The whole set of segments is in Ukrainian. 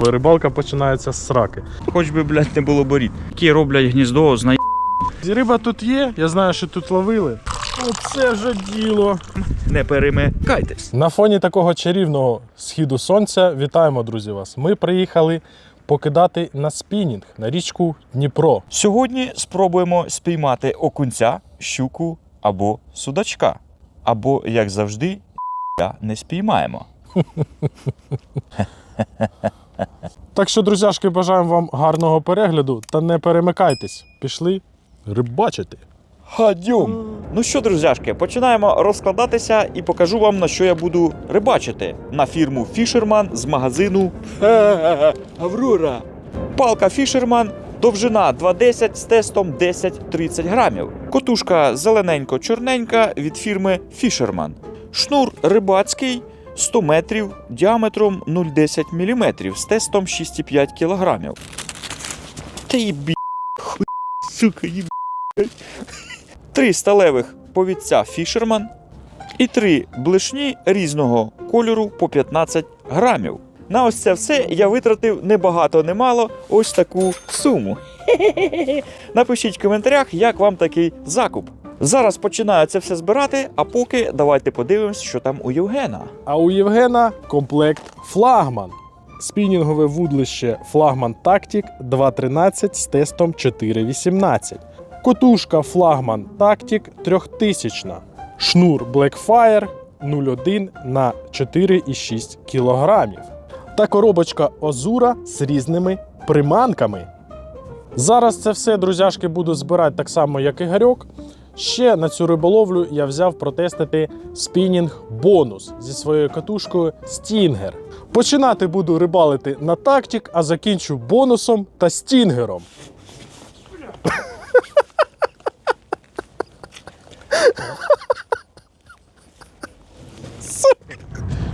Рибалка починається з сраки. Хоч би, блядь, не було боріт. Які роблять гніздо, знай... Риба тут є, я знаю, що тут ловили. Оце вже діло. не перемикайтесь. На фоні такого чарівного східу сонця вітаємо, друзі, вас. Ми приїхали покидати на спінінг на річку Дніпро. Сьогодні спробуємо спіймати окунця, щуку або судачка. Або, як завжди, не спіймаємо. Так що, друзяшки, бажаємо вам гарного перегляду та не перемикайтесь. Пішли рибачити. Гадюм! Ну що, друзяшки, починаємо розкладатися і покажу вам, на що я буду рибачити. На фірму Фішерман з магазину Аврора. Палка Фішерман, довжина 2,10 з тестом 10-30 грамів. Котушка зелененько-чорненька від фірми Фішерман. Шнур рибацький 100 метрів діаметром 0,10 мм з тестом 6,5 кг. Та їбі, хуй, сука, їбі. Три сталевих повідця Фішерман і три блишні різного кольору по 15 грамів. На ось це все я витратив не багато, не мало ось таку суму. Напишіть в коментарях, як вам такий закуп. Зараз починаю це все збирати, а поки давайте подивимось, що там у Євгена. А у Євгена комплект флагман. Спінінгове вудлище флагман Tactic 2.13 з тестом 4.18. Котушка флагман Tactic 3000. Шнур Blackfire 01 на 4,6 кг. Та коробочка Озура з різними приманками. Зараз це все, друзяшки, буду збирати так само, як і Гарьок. Ще на цю риболовлю я взяв протестити спінінг бонус зі своєю катушкою Стінгер. Починати буду рибалити на тактик, а закінчу бонусом та стінгером.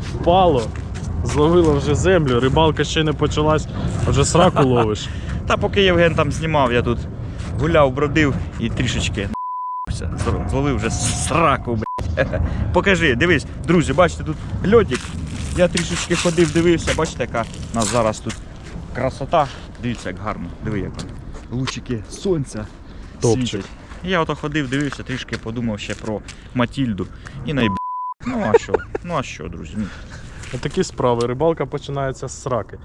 Впало. Зловило вже землю, рибалка ще не почалась, вже сраку ловиш. Та поки Євген там знімав, я тут гуляв, бродив і трішечки зловив вже сраку, блядь. Покажи, дивись, друзі, бачите, тут льодик. Я трішечки ходив, дивився, бачите, яка у нас зараз тут красота. Дивіться, як гарно. Диви, як воно. лучики сонця Топчик. світять. Я ото ходив, дивився, трішки подумав ще про Матільду. І найб... Ну а що? Ну а що, друзі? Ну, Такі справи. Рибалка починається з сраки.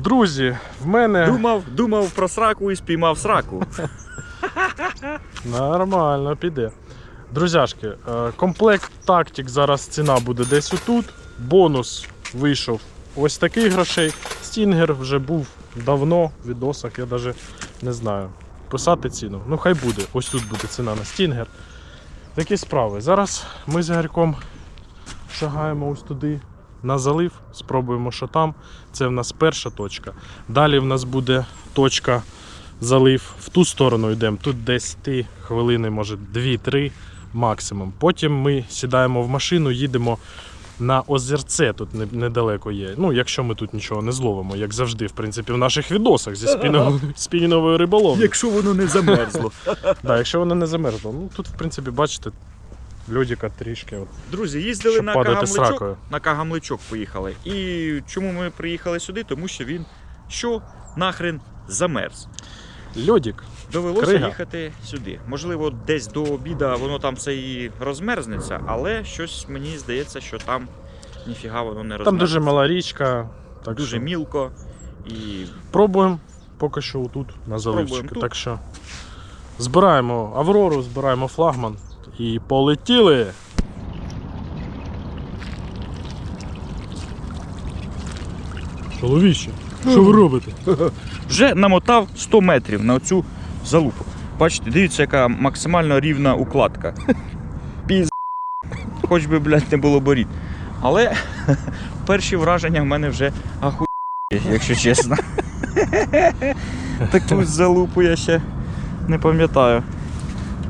Друзі, в мене Думав, думав про сраку і спіймав сраку. Нормально піде. Друзяшки, е, комплект тактик зараз ціна буде десь отут. Бонус вийшов ось такий грошей. Стінгер вже був давно в відосах, я навіть не знаю. Писати ціну. Ну хай буде. Ось тут буде ціна на стінгер. Такі справи. Зараз ми з Гарьком шагаємо ось туди на залив, спробуємо, що там. Це в нас перша точка. Далі в нас буде точка залив. В ту сторону йдемо. Тут десь 10 хвилини, може 2-3 максимум. Потім ми сідаємо в машину, їдемо на озерце. Тут недалеко є. Ну, якщо ми тут нічого не зловимо, як завжди, в принципі, в наших відосах зі спіно- спінінговою. Якщо воно не замерзло. Да, якщо воно не замерзло. Ну тут, в принципі, бачите, льодика трішки. От, Друзі, їздили щоб на Кагамличок. На Кагамличок поїхали. І чому ми приїхали сюди? Тому що він що нахрен замерз. Льодик. Довелося Крига. їхати сюди. Можливо, десь до обіда воно там все і розмерзнеться, але щось мені здається, що там ніфіга воно не Там дуже мала річка. Так дуже що мілко. І пробуємо поки що тут на заливчики. Так що збираємо Аврору, збираємо флагман і полетіли. Чоловіче, що ви робите? вже намотав 100 метрів на цю залупу. Бачите, дивіться, яка максимально рівна укладка. Піз. Хоч би, блядь, не було боріт. Але перші враження в мене вже ахуєнні, якщо чесно. Таку залупу я ще не пам'ятаю.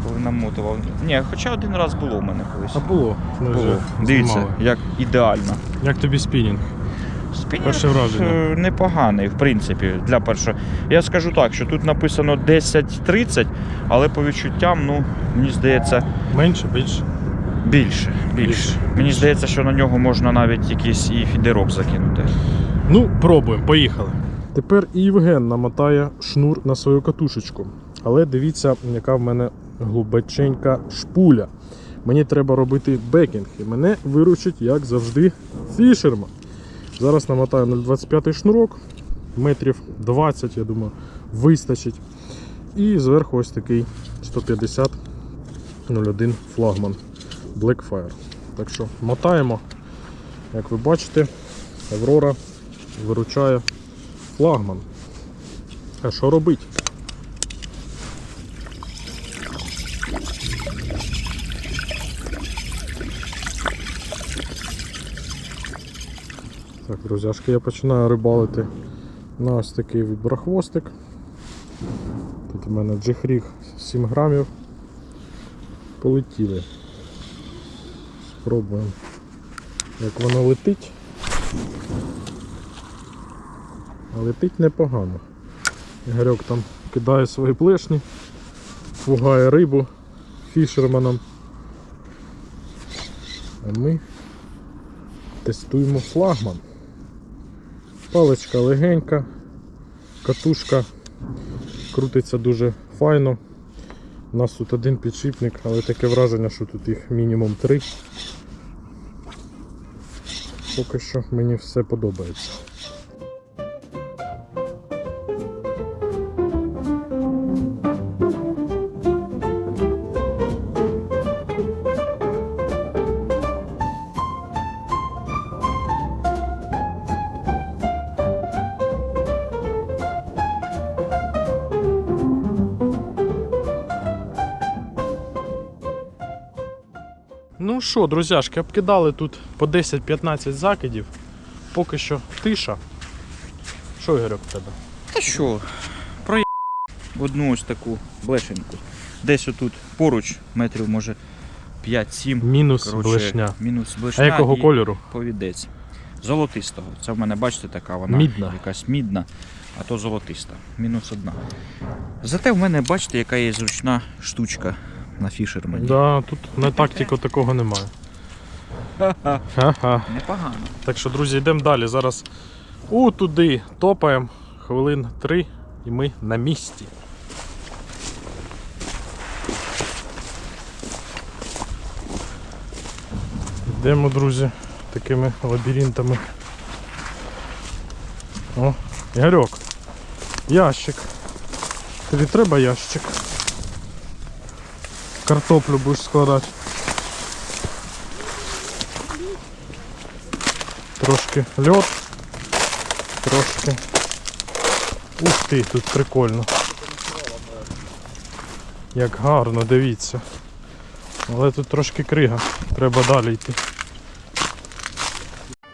Коли намотував. Ні, хоча один раз було в мене колись. А було. Було. Дивіться, як ідеально. Як тобі спінінг? Перше враження. е, непоганий, в принципі, для першого. Я скажу так, що тут написано 10-30, але по відчуттям, ну, мені здається, Менше, більше. більше. більше. Більше. Мені здається, що на нього можна навіть якийсь і фідерок закинути. Ну, пробуємо, поїхали. Тепер і Євген намотає шнур на свою катушечку. Але дивіться, яка в мене глибоченька шпуля. Мені треба робити бекінг, і мене виручить, як завжди, фішерман. Зараз намотаю 0,25 шнурок, метрів 20, я думаю, вистачить. І зверху ось такий 150 01 флагман Blackfire. Так що мотаємо. Як ви бачите, Аврора виручає флагман. А що робити? Так, друзяшки, я починаю рибалити на ось такий віброхвостик. Тут у мене джихріг 7 грамів. Полетіли. Спробуємо, як воно летить. А летить непогано. Ігорьок там кидає свої плешні, пугає рибу фішерманом. А ми тестуємо флагман. Паличка легенька, катушка крутиться дуже файно. У нас тут один підшипник, але таке враження, що тут їх мінімум три. Поки що мені все подобається. Ну що, друзяшки, обкидали тут по 10-15 закидів. Поки що тиша. Що, Ігорьок, в тебе? Та що, про одну ось таку блешеньку. Десь отут поруч, метрів може 5-7. Мінус Коротше, блешня. Мінус блешня. А якого і кольору? Повідець. Золотистого. Це в мене, бачите, така вона Мідна. якась мідна, а то золотиста. Мінус одна. Зате в мене, бачите, яка є зручна штучка на фішермені. Да, тут на тактику такого немає. Ха-ха. Непогано. Так що, друзі, йдемо далі. Зараз у туди топаємо хвилин 3 і ми на місці. Йдемо, друзі, такими лабіринтами. О, Ігорьок, ящик. Тобі треба ящик. Картоплю будеш складати. Трошки льот, трошки. Ух ти, тут прикольно. Як гарно, дивіться. Але тут трошки крига, треба далі йти.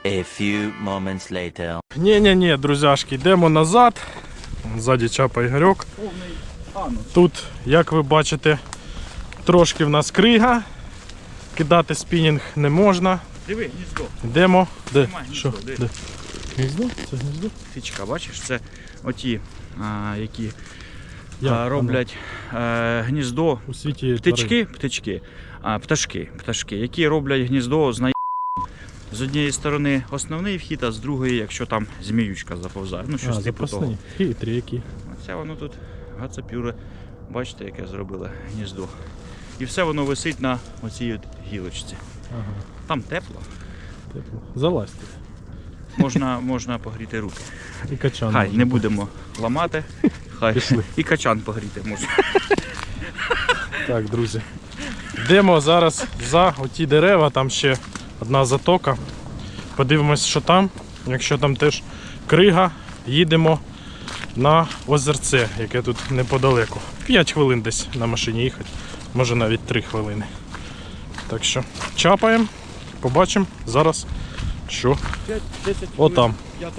A few moments later. Ні-ні-ні, друзяшки, йдемо назад. Ззаді чапа Ігорьок. Тут, як ви бачите, трошки в нас крига. Кидати спінінг не можна. Диви, гніздо. Йдемо. Де? Немає гніздо, Що? де? Гніздо? Це гніздо? Фічка, бачиш, це оті, а, які Як а, воно? роблять е, гніздо. У світі тварин. Птички, птички, а, пташки, пташки, які роблять гніздо з най... З однієї сторони основний вхід, а з другої, якщо там зміючка заповзає. Ну, щось А, типу того. запасні. Хитрі які. Оце воно тут гацапюре. Бачите, яке зробили гніздо. І все воно висить на оцій от гілочці. Ага, Там тепло, тепло. Залазьте. можна, можна погріти руки. І качан. Хай можна. не будемо ламати. Хай Пішли. і качан погріти можна. Так, друзі. Йдемо зараз за оті дерева, там ще одна затока. Подивимось, що там. Якщо там теж крига, їдемо на озерце, яке тут неподалеку. 5 хвилин десь на машині їхати, може навіть 3 хвилини. Так що чапаємо, побачимо зараз, що 10 отам. 5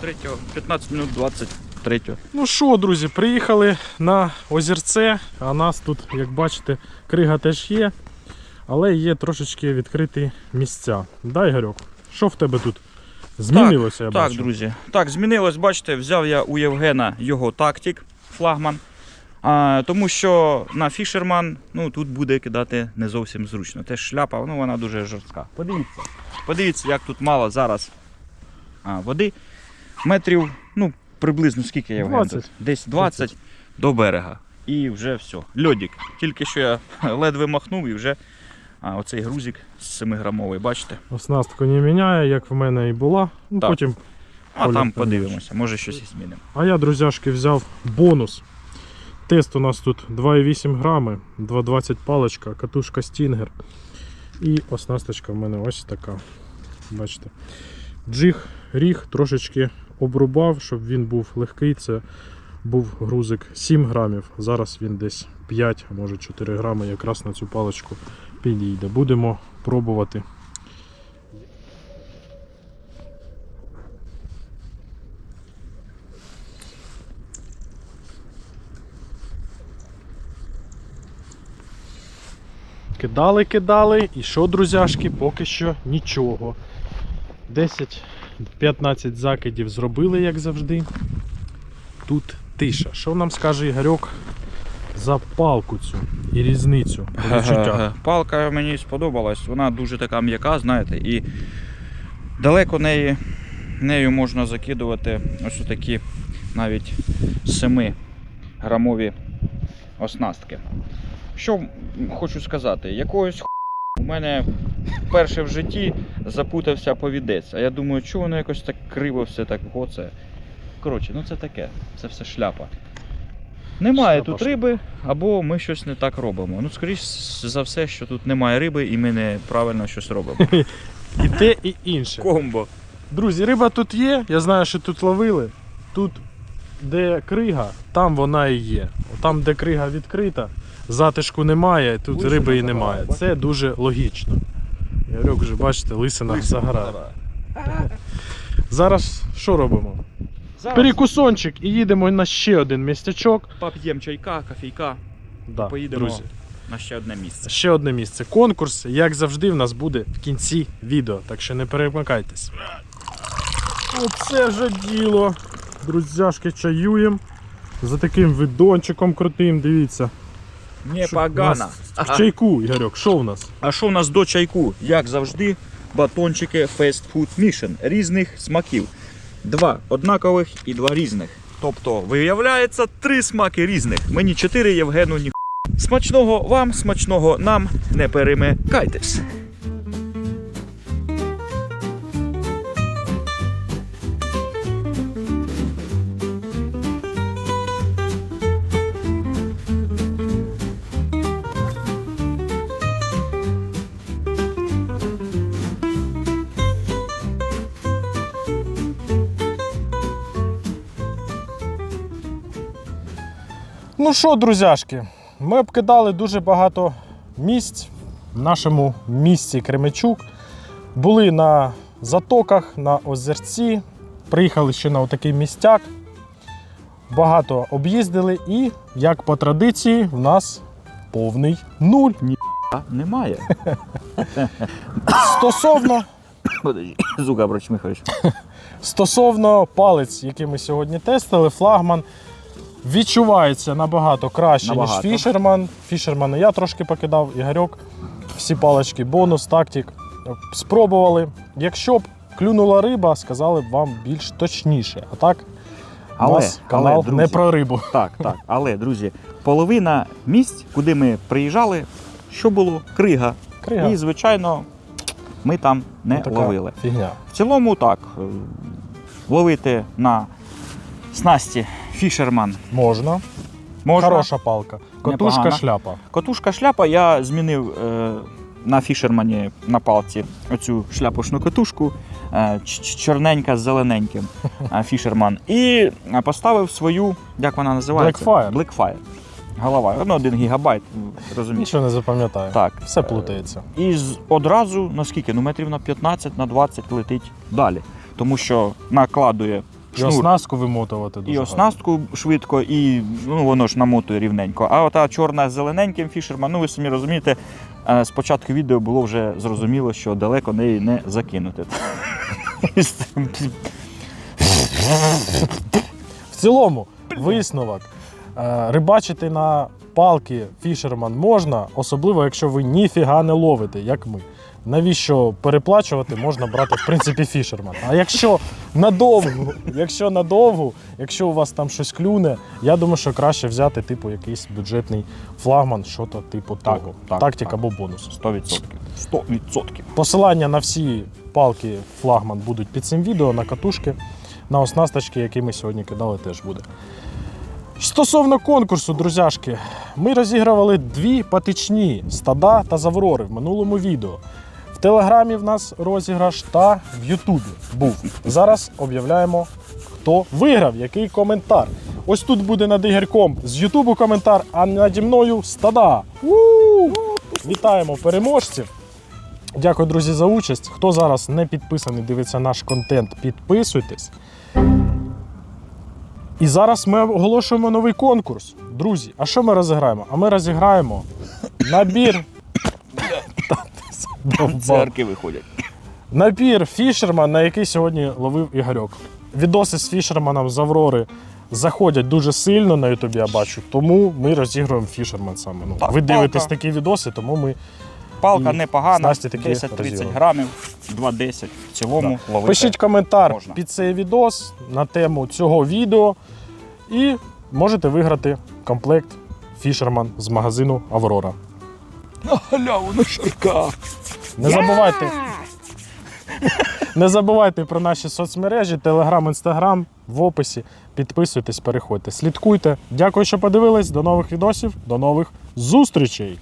3 15 минут 23. Ну що, друзі, приїхали на озерце, а нас тут, як бачите, крига теж є, але є трошечки відкриті місця. Да, Ігорьок? Що в тебе тут змінилося? я Так, бачу? друзі. Так, змінилось, бачите, взяв я у Євгена його тактик, флагман. А, тому що на фішерман ну, тут буде кидати не зовсім зручно. Теж шляпа, ну, вона дуже жорстка. Подивіться. Подивіться, як тут мало зараз а, води. метрів, ну, приблизно скільки? 20. тут? Десь 20 до берега. І вже все. Льодик. Тільки що я ледве махнув і вже а, оцей грузик 7-грамовий, бачите? Оснастку не міняє, як в мене і була. Ну, Так. потім. А там подивимося, може щось і змінимо. А я, друзяшки, взяв бонус. Тест у нас тут 2,8 грами, 2,20 паличка, катушка Стінгер. І оснасточка в мене ось така. Бачите. Джиг, ріг трошечки обрубав, щоб він був легкий. Це був грузик 7 грамів. Зараз він десь 5, а може 4 грами якраз на цю паличку підійде. Будемо пробувати. Кидали, кидали, і що, друзяшки, поки що нічого. 10-15 закидів зробили, як завжди. Тут тиша. Що нам скаже Ігорьок за палку цю і різницю відчуттях? Палка мені сподобалась, вона дуже така м'яка, знаєте, і далеко неї, нею можна закидувати ось такі навіть 7 грамові оснастки. Що хочу сказати, якогось у мене вперше в житті запутався повідець. А я думаю, чого воно якось так криво все так оце. Коротше, ну це таке, це все шляпа. Немає тут риби, або ми щось не так робимо. Ну, скоріш за все, що тут немає риби, і ми неправильно щось робимо. І те, і інше. Комбо. Друзі, риба тут є. Я знаю, що тут ловили. Тут, де крига, там вона і є. Там, де крига відкрита, затишку немає, тут Лисина риби і немає. Це дуже логічно. Ярок вже, бачите, лисина загорає. Зараз що робимо? Зараз Перекусончик і їдемо на ще один містячок. поп'ємо чайка, кофійка, Да, поїдемо друзі. на ще одне місце. Ще одне місце. Конкурс, як завжди, в нас буде в кінці відео, так що не перемикайтесь. Оце вже діло. Друзяшки, чаюємо. За таким видончиком крутим, дивіться. Непогано. нас В чайку, Ігорьок, що в нас? А що в нас до чайку? Як завжди, батончики Fast Food Mission різних смаків. Два однакових і два різних. Тобто, виявляється, три смаки різних. Мені чотири, Євгену ні. Смачного вам, смачного нам, не перемикайтесь. Ну що, друзяшки, ми обкидали дуже багато місць в нашому місті Кременчук. Були на затоках, на озерці, приїхали ще на отакий містяк. Багато об'їздили і, як по традиції, в нас повний нуль. А, немає. Стосовно, Зука прочмихаєш. стосовно палець, який ми сьогодні тестили, флагман відчувається набагато краще, Набагато. ніж фішерман. Фішермана я трошки покидав, Ігорьок. Всі палички, бонус, тактик. Спробували. Якщо б клюнула риба, сказали б вам більш точніше. А так, у Але, нас але, друзі, не про рибу. Так, так. Але, друзі, половина місць, куди ми приїжджали, що було? Крига. Крига. І, звичайно, ми там не Така ловили. Фігня. В цілому, так, е, ловити на снасті фішерман Можна. можна. Хороша палка. Котушка, шляпа. Котушка шляпа я змінив е, на фішермані на палці оцю шляпушну котушку, е, ч- ч- чорненька з зелененьким е, фішерман. І е, поставив свою, як вона називається? Blackfire. Blackfire. Голова. Ну, один гігабайт, розумієш. Нічого не запам'ятаю. Так. Все плутається. І з- одразу, на скільки? Ну, метрів на 15, на 20 летить далі. Тому що накладує І шнур оснастку вимотувати дуже і гарно. оснастку швидко, і ну, воно ж намотує рівненько. А ота чорна з зелененьким фішерман, ну ви самі розумієте, е, з початку відео було вже зрозуміло, що далеко неї не закинути. В цілому, висновок. Е, Рибачити на палки фішерман можна, особливо якщо ви ніфіга не ловите, як ми. Навіщо переплачувати, можна брати, в принципі, фішерман. А якщо надовго. Якщо надовго, якщо у вас там щось клюне, я думаю, що краще взяти, типу, якийсь бюджетний флагман, що то типу Так, того. так, Тактика так. або бонус. 100%. 100%. Посилання на всі палки флагман будуть під цим відео, на катушки, на оснасточки, які ми сьогодні кидали, теж буде. Стосовно конкурсу, друзяшки, ми розігрували дві патичні стада та заврори в минулому відео. Телеграмі в нас розіграш та в Ютубі був. Зараз об'являємо, хто виграв, який коментар. Ось тут буде над Ігорьком з Ютубу коментар, а наді мною стада. Вітаємо переможців! Дякую, друзі, за участь. Хто зараз не підписаний, дивиться наш контент, підписуйтесь. І зараз ми оголошуємо новий конкурс. Друзі, а що ми розіграємо? А ми розіграємо набір. Церкви виходять. Набір фішерман, на який сьогодні ловив Ігорьок. Відоси з фішерманом з Аврори заходять дуже сильно на Ютубі, я бачу. Тому ми розігруємо фішерман саме. Ну, Так, ви дивитесь палка. такі відоси, тому ми Палка І непогана, снасті такі 10-30 розіграли. грамів, 2,10 в цілому. ловити. Пишіть коментар можна. під цей відос на тему цього відео і можете виграти комплект Фішерман з магазину Аврора. На халяву на шарка. Не забувайте. Не забувайте про наші соцмережі, Телеграм, Інстаграм в описі. Підписуйтесь, переходьте, слідкуйте. Дякую, що подивились. До нових відосів, до нових зустрічей!